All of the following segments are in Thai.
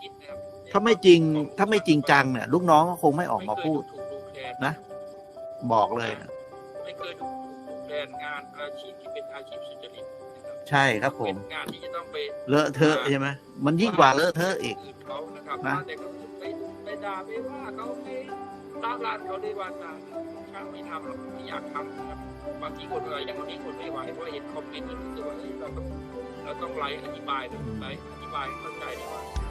คิดนะครับถ้าไม่จริงถ้าไม่จริงจังเนี่ยลูกน้องก็คงไม่ออกมาพูดไเคยถูกดูแคลนนะ บอกเลยนะไม่เคยถูกดูแคลนงานอาชีพที่เป็นอาชีพสุจริตนะครับใช่ครับผมเป็นงานที่จะต้องไปเลอะเทอะใช่ไหมมันยิ่งกว่าเลอะเทอะอีกนเขานะครับนะแต่ก็ไปไปด่าไปว่าเขาไปตามร้านเขาด้วยวาจาช่างไม่ทำหรอกไม่อยากทำนะครับบางทีคนอะไรอย่างวันนี้คนไม่ไหวเพราะเห็นคอมเมนต์แล้วรู้สึกว่าเฮ้ยเราต้องเราต้องไลฟ์อธิบายนะไลฟ์อธิบายให้เข้าใจดีกว่าก๋วย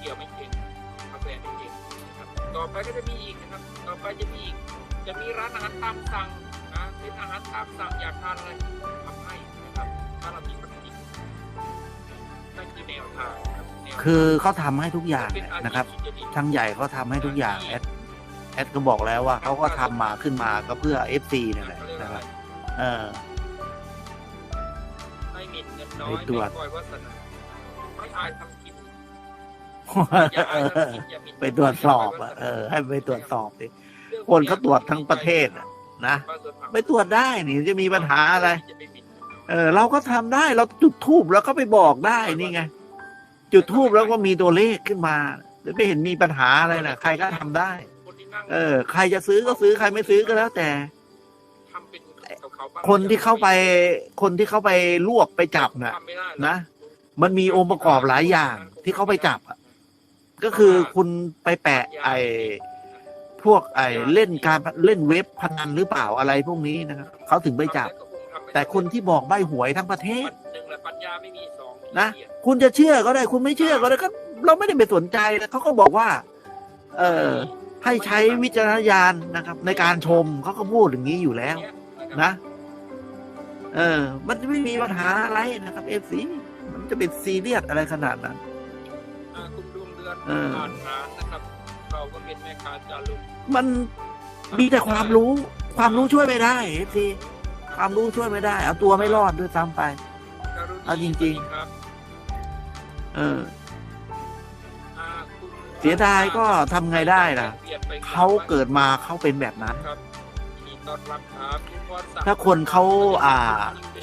เตี๋ยวไม่เก่งกาแฟไม่เก่งนะครับต่อไปก็จะมีอีกนะครับ ต่อไปจะมีอีกจะมีร้านอาหารตามสั่งนะเป็นอาหารตามสั่งอยากทานอะไรทำให้นะครับถ้าเรามีคนกินนั่นคือแนวทางครับแนวทางคือเขาทำให้ทุกอย่างเป็นอาชีพนะครับสุจริตทางใหญ่เขาทำให้ทุกอย่างแอดแอดก็บอกแล้วว่าเขาก็ทำมาขึ้นมาก็เพื่อเอฟซีนี่แหละเขาเรียกนะอะคไรรับเออไม่หมิ่นเงินน้อยไปตรวจไม่คอยวาสนาไม่อายทำ ไปตรวจสอบอะเออ ให้ไปตรวจสอบดิคนเขาตรวจทั้งประเทศอะนะไปตรวจได้นี่จะมีปัญหาอะไร เออ เราก็ทำได้เราจุดทูบแล้วก็ไปบอกได้นี่ไงจุดทูบแล้วก็มีตัวเลขขึ้นมาไม่เห็นมีปัญหาอะไรนะใครก็ทำได้คนที่นั่งเออ ใครจะซื้อก็ซื้อใครไม่ซื้อก็แล้วแต่ทำเป็นกับเขาบ้างคนที่เข้าไป คนที่เข้าไปลวกไปจับน่ะทำไม่ได้หรอกนะมันมีองค์ประกอบหลายอย่างที่เขาไปจับอะ ก็คือคุณไปแปะไอ้พวกไอ้เล่นการเล่นเว็บพนันหรือเปล่าอะไรพวกนี้นะครับเขาถึงไปจับ แต่คนที่บอกใบหวยทั้งประเทศหนึ่งแหละปัญญาไม่มีสองนะคุณจะเชื่อก็ได้ คุณไม่เชื่อก็ได้ก็เราไม่ได้ไปสนใจนะเขาก็บอกว่า เออให้ใช้วิจารณญาณนะครับ ในการชมเขาก็พูดอย่างนี้อยู่แล้ว นะ เออ มันจะไม่มีปัญหาอะไรนะครับเอฟซีมันจะเป็นซีเรียสอะไรขนาดนั้น อนเออผ่านงานนะครับ เราก็เป็นแม่ค้าจารุมันมีแต่ความรู้ ความรู้ช่วยไม่ได้เอฟซีความรู้ช่วยไม่ได้ เอาตัวไม่รอดด้วยซ้ำไปเอาจริงๆครับเออ อ่าคุณเสียดายก็ทำไงได้ล่ะปลี่ยนไปเขาเกิดมาเขาเป็นแบบนั้น ครับ ถ้าคนเขาอ่า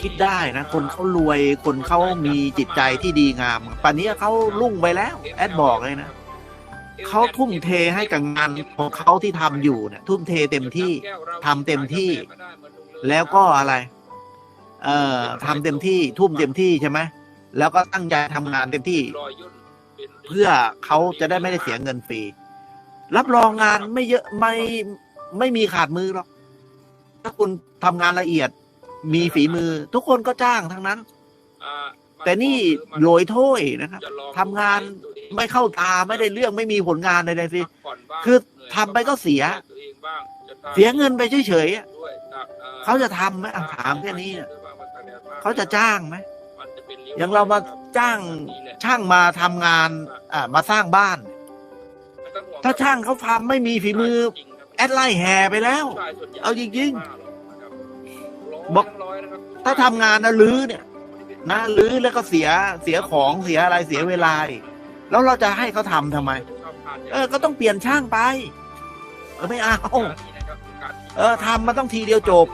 คิดได้นะ คนเขารวยคนเขามีจิตใจที่ดีงามป่านนี้เขาลุ่งไปแล้ว แอดบอกเลยนะเขาทุ่มเทให้กับงานของเขาที่ทำอยู่เนี่ยทุ่มเทเต็มที่ทำเต็มที่ แล้วก็อะไร เอ่อทำเต็มที่ทุ่มเต็มที่ใช่ไหมแล้วก็ตั้งใจทำงานเต็มที่รอยย่นป็นเพื่อเขาจะได้ไม่ได้เสียเงินฟรีรับรองงานไม่เยอะไม่ไม่มีขาดมือหรอก ถ้าคุณทำงานละเอียด มีฝีมือ ทุกคนก็จ้างทั้งนั้นอ่าแต่นี่โรยโถ้วยนะครับจะลองทำงานตัวเองไม่เข้าตาไม่ได้เรื่องไม่มีผลงานใดๆสิพักผ่อนบ้างคือทำไปก็เสียตัวเองบ้างจะทำเสียเงินไปเฉยๆอะด้วยอ่อ่เขาจะทำไหมอะถามแค่นี้น่ะด้วยว่มันแสดงว่เขาจะจ้างไหมมันจะเป็นวอย่างเรามาจ้างนี่แหละช่างมาทำงานอ่ามาสร้างบ้านไม่ต้องห่วงถ้าช่างเขาทำไม่มีฝีมือจริงครับ แอดไล่แห่ไปแล้วผู้ชยส่วนใหญ่เอาจริงๆบอกถ้าทำงานนะลื้อเนี่ยนะลื้อแล้วก็เสียเสียของเสียอะไรเสียเวลาอีกแล้วเราจะให้เขาทำทำไม เออ ก็ต้องเปลี่ยนช่างไปเออไม่เอาเออทำมันต้องทีเดียวจบ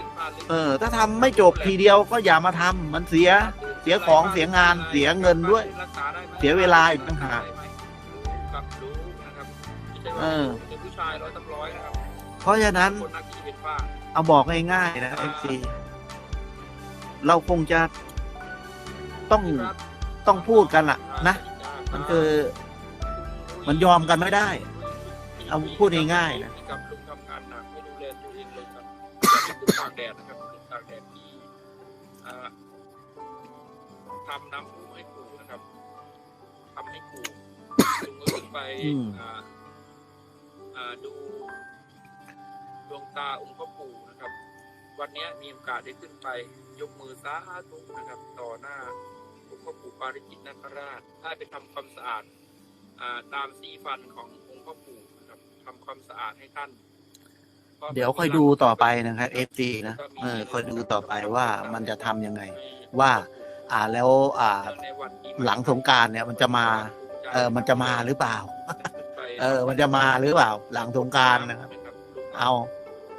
เออ ถ้าทำไม่จบทีเดียวก็อย่ามาทำมันเสียเสียของเสียงานเสียเงินด้วย เสียเวลาอีกต่างหากครับรู้นะครับไม่ใช่เอว่าอ เป็นผู้ชายร้อยตั้งร้อยนะครับเพราะฉะนั้นคนนักขี่เป็นฝ้าเอาบอกง่ายๆนะเอฟซีเราคงจะต้องต้องพูดกันล่ะ นะ มันคือมันยอมกันไม่ได้ เอาพูดง่ายๆนะกับลุงทำงานหนักไม่ดูแลตัวเองเลยครับคุณตากแดดนะครับคุณตากแดดที่อ่าทำน้ำพุให้ปู่นะครับทำให้ปู่ลุงก็ขึ้นไปอืมอ่าอ่าดูด วงตาองค์พ่อปู่นะครับ วันนี้มีโอกาสได้ขึ้นไป ยกมือสาธุนะครับ ต่อหน้าองค์พ่อปู่ปาริจิตนาคราชได้ไปทำความสะอาดอ่าตามสีฟันขององค์พ่อปู่นะครับทำความสะอาดให้ท่านเดี๋ยวค่อยดูต่อไปนะครับเอฟซีนะเออค่อยดูต่อไปว่ามันจะทำยังไง ว่า อ่าแล้วอ่าในวันที่หลังสงกรารเนี่ยมันจะมา เออมันจะมาหรือเปล่า เออ มันจะมาหรือเปล่า หลังสงกรารนะครับ เอา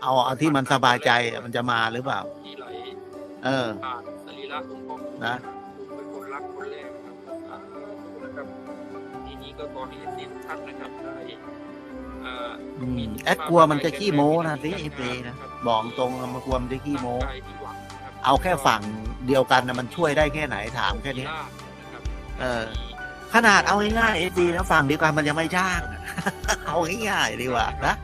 เอาเอาที่มันสบายใจอะมันจะมาหรือเปล่า ที่ไหลเออ ผ่านสรีระองค์พ่อปู่นะปู่เป็นคนรักคนแรกนะครับสาธุนะครับนี่ทีนี้ก็ขอให้เอฟซีทุกท่านนะครับได้เอ่ออืมแอดกลัวมันจะขี้โม้นะสิไอ้เปนะบอกตรงมันกลัวมันจะขี้โม้ ตั้งใจที่หวังนะครับ เอาแค่ฝั่งเดียวกันนะมันช่วยได้แค่ไหนถามแค่นี้นะครับเออ ขนาดเอาง่ายๆเอดีนะฝั่งเดียวกันมันยังไม่จ้างอะเอาง่ายๆดีกว่านะ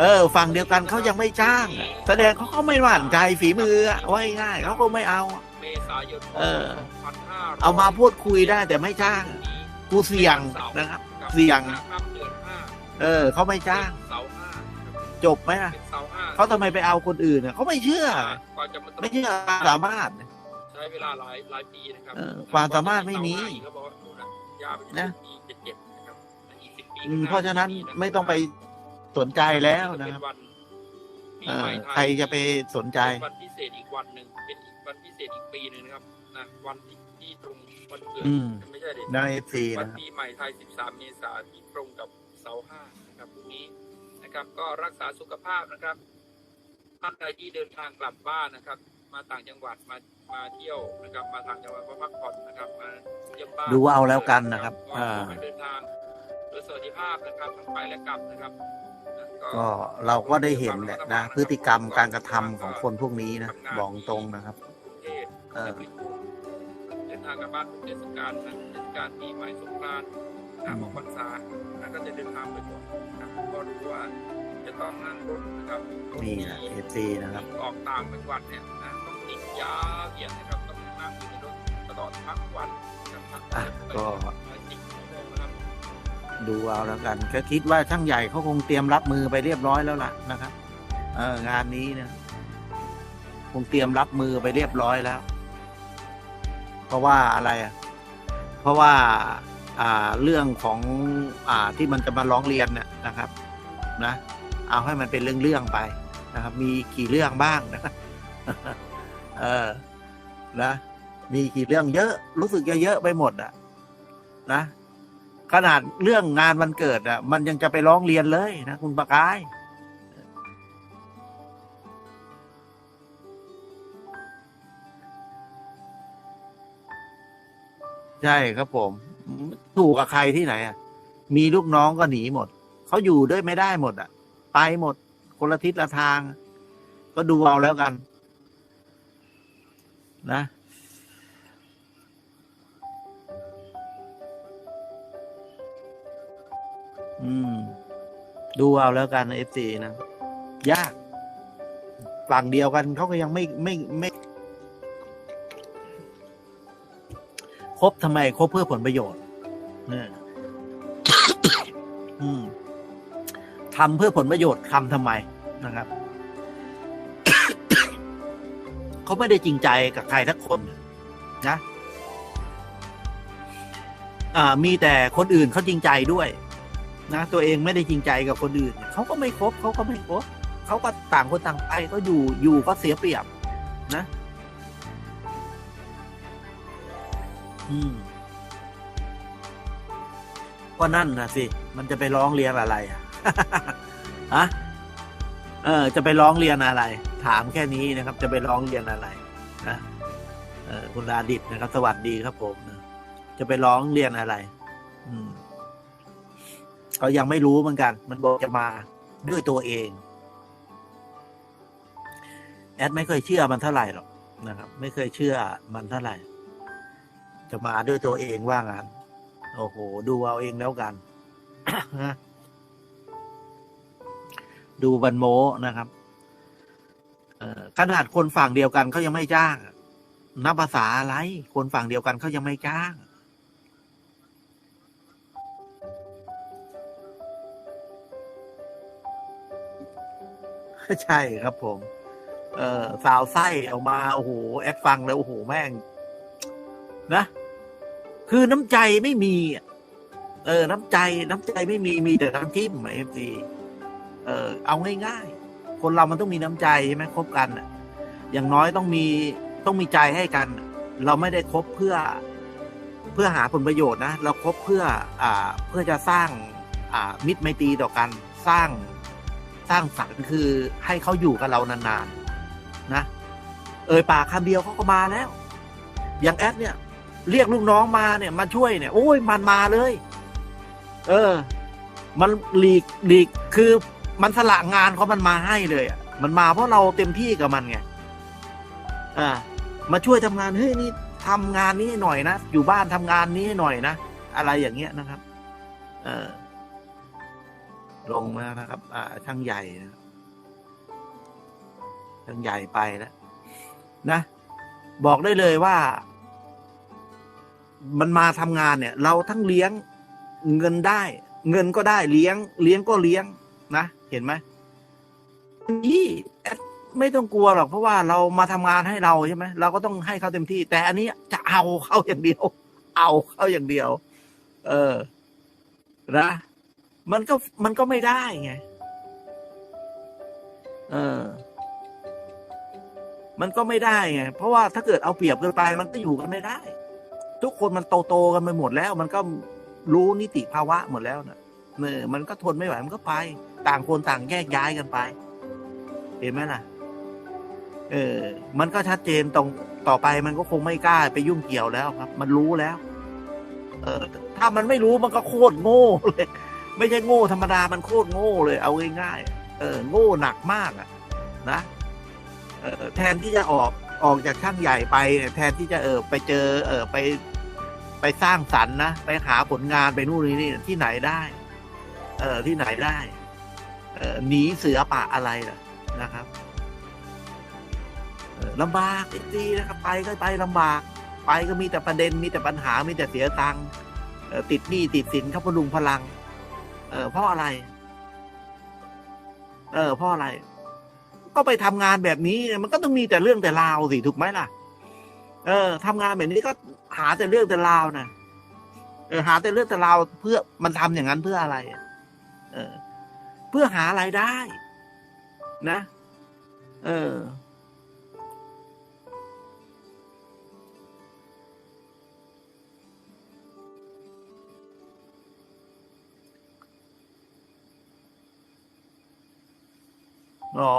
เออฝั่งเดียวกันเขายังไม่จ้าง แสดงเขาก็ไม่หวั่นใจฝีมืออะว่าง่ายๆเขาก็ไม่เอา เมษายนเออ2500เอามาพูดคุยได้แต่ไม่จ้าง กูเสี่ยงนะครับ เสี่ยงค่ำเดือนห้าเออเขาไม่จ้างเสาร์ห้าครับจบไหมล่ะเป็นเสาร์ห้าเขาทำไมไปเอาคนอื่นอะเขาไม่เชื่อกว่าจะมาไม่เชื่อความสามารถใช้เวลาหลายหลายปีนะครับเออความสามารถไม่มีเขาบอกว่าโน่นน่ะยาวไปจนนะถึงปีเจ็ดเจ็ดนะครับอีกสิบปีอืมข้งหเพราะฉะนั้นไม่ต้องไป สนใจแล้วนะครับเป็ปีเอใหอม่ไทย ใครจะไปสนใจ เป็นวันพิเศษอีกวันหนึ่งเป็นอีกวันพิเศษอีกปีหนึ่งนะครับนะวันที่ที่ตรงวันเกิดอืม ไม่ใช่ดิในเอฟซีวันนะครับ ปีใหม่ไทย 13 เมษายนที่ตรงกับเสาร์ห้านะครับพรุ่งนี้นะครับ ก็รักษาสุขภาพนะครับท่านใดที่เดินทางกลับบ้านนะครับ มาต่างจังหวัดมามาเที่ยวนะครับ มาต่างจังหวัดมาพักผ่อนนะครับมาเยี่ยมบ้านดูเอาแล้วกันนะครับก็อ่าขอให้เดินทางโดยสวัสดิภาพนะครับทั้งไปและกลับนะครับนะ ก็เราก็ได้เห็นแหละนะ พฤติกรรมการกระทำของคนพวกนี้นะบอกตรงนะครับกรุงเทพเออเดินทางกลับบ้านเป็นเทศกาลนะเทศกาลปีใหม่สงกรานต์นะของพรรษานะก็จะเดินทางไปก่อนนะครับก็รู้ว่าจะต้องนั่งรถนะครับรถนี่นะเอฟซีนะครับออกต่างจังหวัดเนี่ยนะต้องติดยาวเหยียดนะครับต้องนั่งอยู่ในรถตลอดทั้งวันนะครับอะก็ ดูเอาแล้วกัน ก็คิดว่าช่างใหญ่เขาคงเตรียมรับมือไปเรียบร้อยแล้วล่ะนะครับเอองานนี้นะคงเตรียมรับมือไปเรียบร้อยแล้ว เพราะว่าอะไรอะเพราะว่าอ่าเรื่องของอ่าที่มันจะมาร้องเรียนเนี่ยนะครับ นะ เอาให้มันเป็นเรื่องๆไปนะครับ มีกี่เรื่องบ้างนะเออนะมีกี่เรื่องเยอะ รู้สึกจะเยอะไปหมดอะ นะ ขนาดเรื่องงานวันเกิดอะ มันยังจะไปร้องเรียนเลยนะคุณประกาย ใช่ครับผม ถูกกับใครที่ไหนอะ มีลูกน้องก็หนีหมด เขาอยู่ด้วยไม่ได้หมด อะ ไปหมด คนละทิศละทาง ก็ดูเอาแล้วกัน นะ อืม ดูเอาแล้วกันเอฟซีนะ ยาก ฝั่งเดียวกันเขาก็ยังไม่ไม่ไม่คบทำไมคบเพื่อผลประโยชน์เนี่ยอืมทำเพื่อผลประโยชน์ทำทำไมนะครับ เขาไม่ได้จริงใจกับใครทักคนนะ อ่า มีแต่คนอื่นเขาจริงใจด้วย นะ ตัวเองไม่ได้จริงใจกับคนอื่นเขาก็ไม่คบเขาก็ไม่คบเขาก็ต่างคนต่างไปก็อยู่อยู่ก็เสียเปรียบนะ อืมก็นั่นนะสิ มันจะไปร้องเรียนอะไรอะฮะเออ จะไปร้องเรียนอะไร ถามแค่นี้นะครับ จะไปร้องเรียนอะไรนะเออคุณดาดิตนะครับ สวัสดีครับผมจะไปร้องเรียนอะไร อืม ก็ยังไม่รู้เหมือนกัน มันบอกจะมาด้วยตัวเอง แอดไม่เคยเชื่อมันเท่าไหร่หรอกนะครับ ไม่เคยเชื่อมันเท่าไหร่ จะมาด้วยตัวเองว่างั้นโอ้โห ดูเอาเองแล้วกันนะดูบันโมนะครับขนาดคนฝั่งเดียวกันเขายังไม่จ้าง นับภาษาอะไร คนฝั่งเดียวกันเขายังไม่จ้าง ใช่ครับผม เออสาวไส้ออกมาโอ้โหแอดฟังแล้วโอ้โหแม่ง นะ คือน้ำใจไม่มีเออ น้ำใจ น้ำใจไม่มีมีแต่น้ำจิ้มเอฟซีเออ เอาง่ายๆ คนเรามันต้องมีน้ำใจใช่ไหมคบกันอะอย่างน้อยต้องมีต้องมีใจให้กัน เราไม่ได้คบเพื่อเพื่อหาผลประโยชน์นะ เราคบเพื่อ อ่า เพื่อจะสร้าง อ่า มิตรไมตรีต่อกัน สร้าง สร้างสรรค์คือให้เขาอยู่กับเรานานๆนะ เอ่ยปากคำเดียวเขาก็มาแล้ว อย่างแอดเนี่ย เรียกลูกน้องมาเนี่ยมาช่วยเนี่ย โอ้ยมันมาเลย เออ มันหลีกหลีกคือมันสละงานเขามันมาให้เลยอะมันมาเพราะเราเต็มที่กับมันไงอ่ามาช่วยทำงานเฮ้ยนี่ทำงานนี้หน่อยนะอยู่บ้านทำงานนี้ให้หน่อยนะอะไรอย่างเงี้ยนะครับ เออ ลงแล้วนะครับ อ่าช่างใหญ่นะช่างใหญ่ไปแล้วนะ บอกได้เลยว่า มันมาทำงานเนี่ย เราทั้งเลี้ยงเงินได้ เงินก็ได้เลี้ยง เลี้ยงก็เลี้ยง นะเห็นไหมนี่แอดไม่ต้องกลัวหรอกเพราะว่าเรามาทำงานให้เราใช่ไหมเราก็ต้องให้เขาเต็มที่ แต่อันนี้จะเอาเข้าอย่างเดียว เอาเข้าอย่างเดียว เออ นะ มันก็มันก็ไม่ได้ไง เออ มันก็ไม่ได้ไง เพราะว่าถ้าเกิดเอาเปรียบเกินไป มันก็อยู่กันไม่ได้ ทุกคนมันโตโตๆกันไปหมดแล้ว มันก็รู้นิติภาวะหมดแล้วนะเนอมันก็ทนไม่ไหว มันก็ไป ต่างคนต่างแยกย้ายกันไป เห็นไหมล่ะ เออ มันก็ชัดเจนตรงต่อไปมันก็คงไม่กล้าไปยุ่งเกี่ยวแล้วครับ มันรู้แล้ว เออ ถ้ามันไม่รู้มันก็โคตรโง่เลย ไม่ใช่โง่ธรรมดามันโคตรโง่เลยเอาง่ายๆเออโง่หนักมากอะนะเออแทนที่จะออกออกจากช่างใหญ่ไปเนี่ยแทนที่จะเออไปเจอ เออไป ไปสร้างสรรค์นะ ไปหาผลงานไปนู่นนี่ที่ไหนได้ เออที่ไหนได้ เออหนีเสือป่าอะไรล่ะนะครับลำบากดีนะครับ ไปก็ไปลำบาก ไปก็มีแต่ประเด็นมีแต่ปัญหามีแต่เสียตังค์ติดหนี้ติดสินครับพลุงพลัง เออเพราะอะไร เออเพราะอะไร ก็ไปทำงานแบบนี้ มันก็ต้องมีแต่เรื่องแต่ราวสิถูกไหมล่ะ เออทำงานแบบนี้ก็หาแต่เรื่องแต่ราวนะเออหาแต่เรื่องแต่ราวเพื่อมันทำอย่างนั้นเพื่ออะไร เออ เพื่อหารายได้ นะ เออ อ๋อ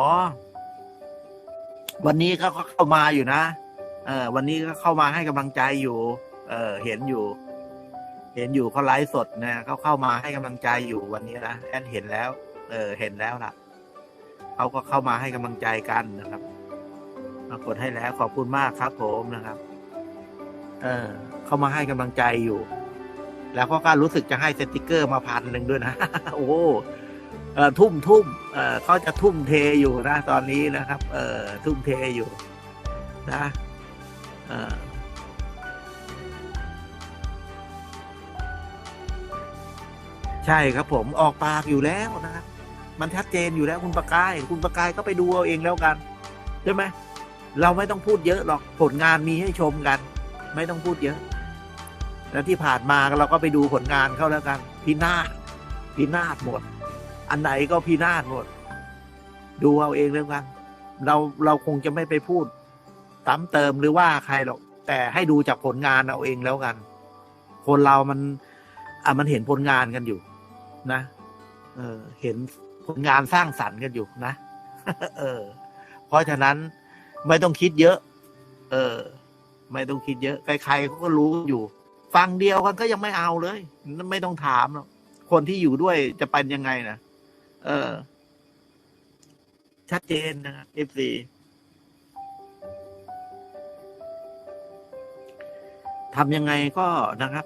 วันนี้ก็เข้ามาอยู่นะเออ วันนี้ก็เข้ามาให้กำลังใจอยู่ เออ เห็นอยู่ เห็นอยู่เขาไลฟ์สดนะเขาเข้ามาให้กำลังใจอยู่วันนี้นะแอนเห็นแล้ว เออ เห็นแล้วล่ะเขาก็เข้ามาให้กำลังใจกันนะครับมากดให้แล้วขอบคุณมากครับ ผมนะครับ เออ เข้ามาให้กำลังใจอยู่ แล้วเขาก็รู้สึกจะให้สติกเกอร์มาพันหนึ่งด้วยนะ โอ้ ทุ่มทุ่มเขาจะทุ่มเทอยู่นะ ตอนนี้นะครับ เออทุ่มเทอยู่ นะเออใช่ครับผมออกปากอยู่แล้วนะครับมันชัดเจนอยู่แล้วคุณประกาย คุณประกายก็ไปดูเอาเองแล้วกันใช่ไหมเราไม่ต้องพูดเยอะหรอกผลงานมีให้ชมกัน ไม่ต้องพูดเยอะ แล้วที่ผ่านมาเราก็ไปดูผลงานเขาแล้วกัน พินาศพินาศหมด อันไหนก็พินาศหมด ดูเอาเองแล้วกันเราเราคงจะไม่ไปพูดซ้ำเติมหรือว่าใครหรอก แต่ให้ดูจากผลงานเอาเองแล้วกัน คนเรามัน อะมันเห็นผลงานกันอยู่ นะ เออ เห็นผลงานสร้างสรรค์กันอยู่นะ เออ เพราะฉะนั้นไม่ต้องคิดเยอะ เออ ไม่ต้องคิดเยอะ ใครๆเขาก็รู้อยู่ ฟังเดียวกันก็ยังไม่เอาเลย ไม่ต้องถามหรอก คนที่อยู่ด้วยจะเป็นยังไงนะ เออ ชัดเจนนะครับ F4 ทำยังไงก็นะครับ